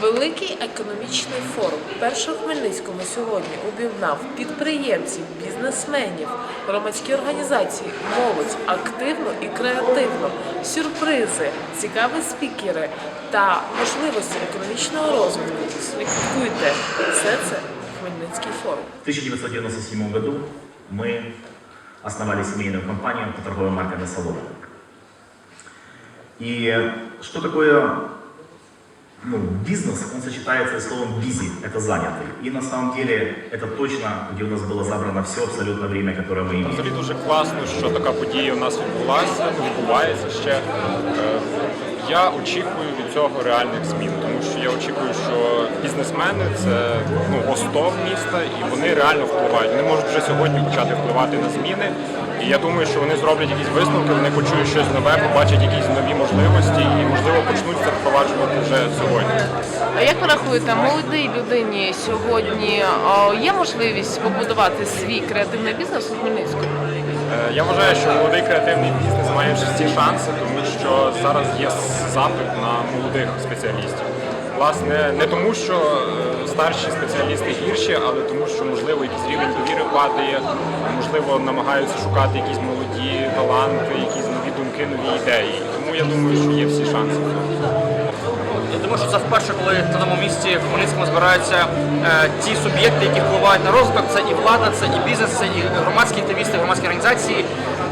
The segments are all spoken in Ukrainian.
Великий економічний форум першого Хмельницькому сьогодні об'єднав підприємців, бізнесменів, громадські організації, молодь активно і креативно, сюрпризи, цікаві спікери та можливості економічного розвитку. Слідкуйте все це Хмельницький форум. В 1997 году мы основали семейную компанию по торговой маркой «Салон». И что такое ну, бизнес? Он сочетается с словом «busy» — это «занятый». И на самом деле это точно, где у нас было забрано все абсолютно время, которое мы имеем. Взагалі дуже класно, що така подія у нас відбулася, відбувається ще. Е, Я очікую від цього реальних змін, тому що я очікую, що бізнесмени це ну, остов міста, і вони реально впливають. Вони можуть вже сьогодні почати впливати на зміни. І я думаю, що вони зроблять якісь висновки, вони почують щось нове, побачать якісь нові можливості і, можливо, почнуть це впроваджувати вже сьогодні. А як ви рахуєте, молодій людині сьогодні є можливість побудувати свій креативний бізнес у Хмельницькому? Е, Я вважаю, що молодий креативний бізнес має всі шанси, тому що зараз є запит на молодих спеціалістів. Власне, не тому, що е, старші спеціалісти гірші, але тому, що можливо якийсь рівень довіри падає, можливо, намагаються шукати якісь молоді таланти, якісь нові думки, нові ідеї. Тому я думаю, що є всі шанси. Я думаю, що це вперше, коли в тому місті в Хмельницькому збираються е, ті суб'єкти, які впливають на розвиток. Це і влада, це і бізнес, це і громадські активісти, громадські організації.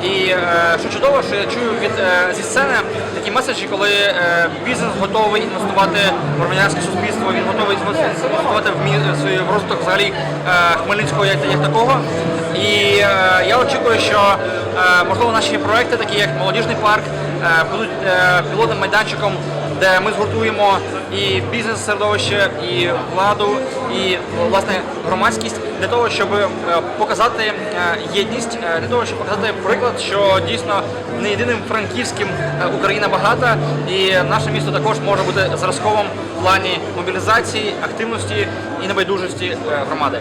І е, що чудово, що я чую від е, зі сцени такі меседжі, коли е, бізнес готовий інвестувати в громадянське суспільство, він готовий інвестувати в, розвиток взагалі Хмельницького як, як такого. І я очікую, що можливо наші проекти, такі як молодіжний парк, будуть пілотним майданчиком де ми згуртуємо і бізнес-середовище, і владу, і власне громадськість для того, щоб е, показати е, єдність, е, для того, щоб показати приклад, що дійсно не єдиним франківським Україна багата, і наше місто також може бути зразковим в плані мобілізації, активності і небайдужості громади.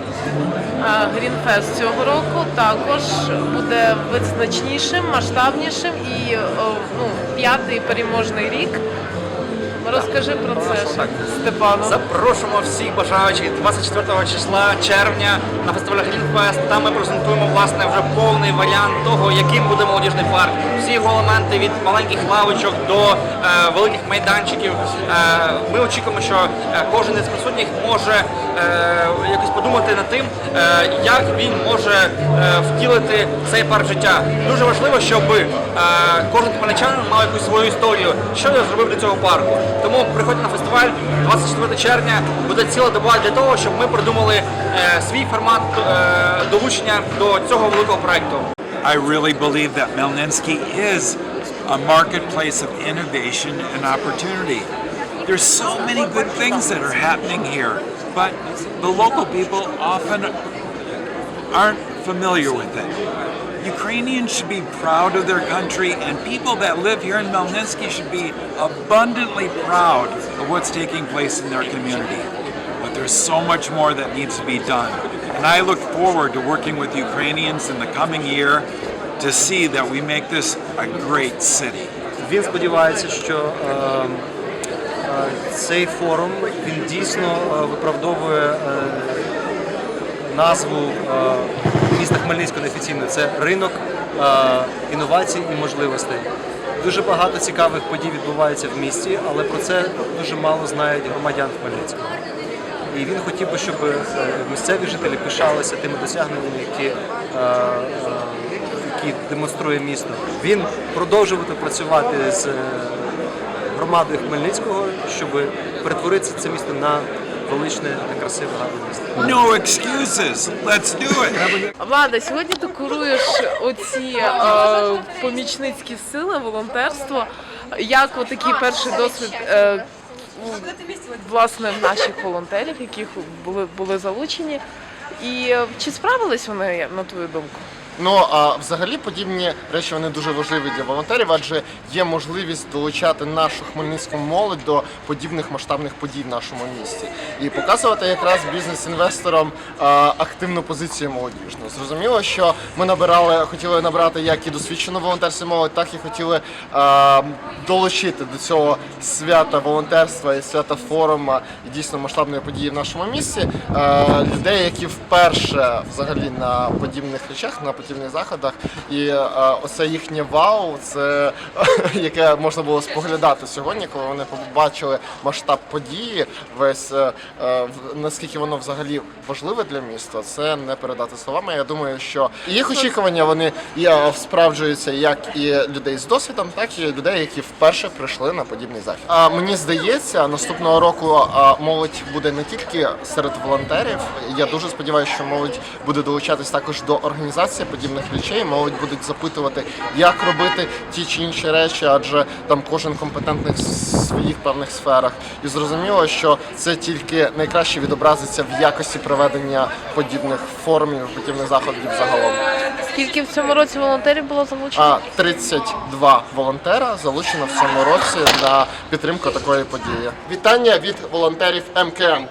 Грінфест цього року також буде визначнішим, масштабнішим і ну, п'ятий переможний рік. Розкажи про це. Степану. Запрошуємо всіх бажаючих 24 числа червня на фестиваль Грінфест. Там ми презентуємо власне вже повний варіант того, яким буде молодіжний парк. Всі його елементи від маленьких лавочок до е, великих майданчиків. Е, ми очікуємо, що е, кожен із присутніх може е, якось подумати над тим, е, як він може е, втілити цей парк життя. Дуже важливо, щоб е, кожен хмельничанин мав якусь свою історію, що я зробив для цього парку. Тому приходьте на фестиваль 24 червня. Буде ціла доба для того, щоб ми придумали е, свій формат е, долучення до цього великого проекту. I really believe that Melninsky is a marketplace of innovation and opportunity. There's so many good things that are happening here, but the local people often aren't familiar with it. Ukrainians should be proud of their country, and people that live here in Melninsky should be abundantly proud of what's taking place in their community. But there's so much more that needs to be done. And I look forward to working with Ukrainians in the coming year to see that we make this a great city. Він сподівається, що е, е, цей форум він дійсно е, виправдовує е, назву е, міста Хмельницького неофіційно. Це ринок е, інновацій і можливостей. Дуже багато цікавих подій відбувається в місті, але про це дуже мало знають громадян Хмельницького. І він хотів би, щоб е, місцеві жителі пишалися тими досягненнями, які, е, які демонструє місто. Він продовжувати працювати з громадою Хмельницького, щоб перетворити це місто на величне та красиве гарне місто. No excuses. Let's do it. Влада, сьогодні ти куруєш оці е, помічницькі сили, волонтерство. Як отакий перший досвід е, у, власне наших волонтерів, яких були, були залучені? І е, чи справились вони, на твою думку? Ну а взагалі подібні речі вони дуже важливі для волонтерів, адже є можливість долучати нашу хмельницьку молодь до подібних масштабних подій в нашому місті і показувати якраз бізнес-інвесторам активну позицію молодіжну. Зрозуміло, що ми набирали, хотіли набрати як і досвідчену волонтерську молодь, так і хотіли а, долучити до цього свята волонтерства і свята форума і дійсно масштабної події в нашому місті. а, людей, які вперше взагалі на подібних речах, на подібних заходах, і а, оце їхнє вау, це яке можна було споглядати сьогодні, коли вони побачили масштаб події, весь е, е, наскільки воно взагалі важливе для міста, це не передати словами. Я думаю, що їх очікування вони е, справджуються як і людей з досвідом, так і людей, які вперше прийшли на подібний захід. А мені здається, наступного року молодь буде не тільки серед волонтерів. Я дуже сподіваюся, що молодь буде долучатись також до організації подібних речей. Молодь будуть запитувати, як робити ті чи інші речі, адже там кожен компетентний в своїх певних сферах. І зрозуміло, що це тільки найкраще відобразиться в якості проведення подібних форумів, подібних заходів загалом. Скільки в цьому році волонтерів було залучено? А 32 волонтера залучено в цьому році на підтримку такої події. Вітання від волонтерів МКМ.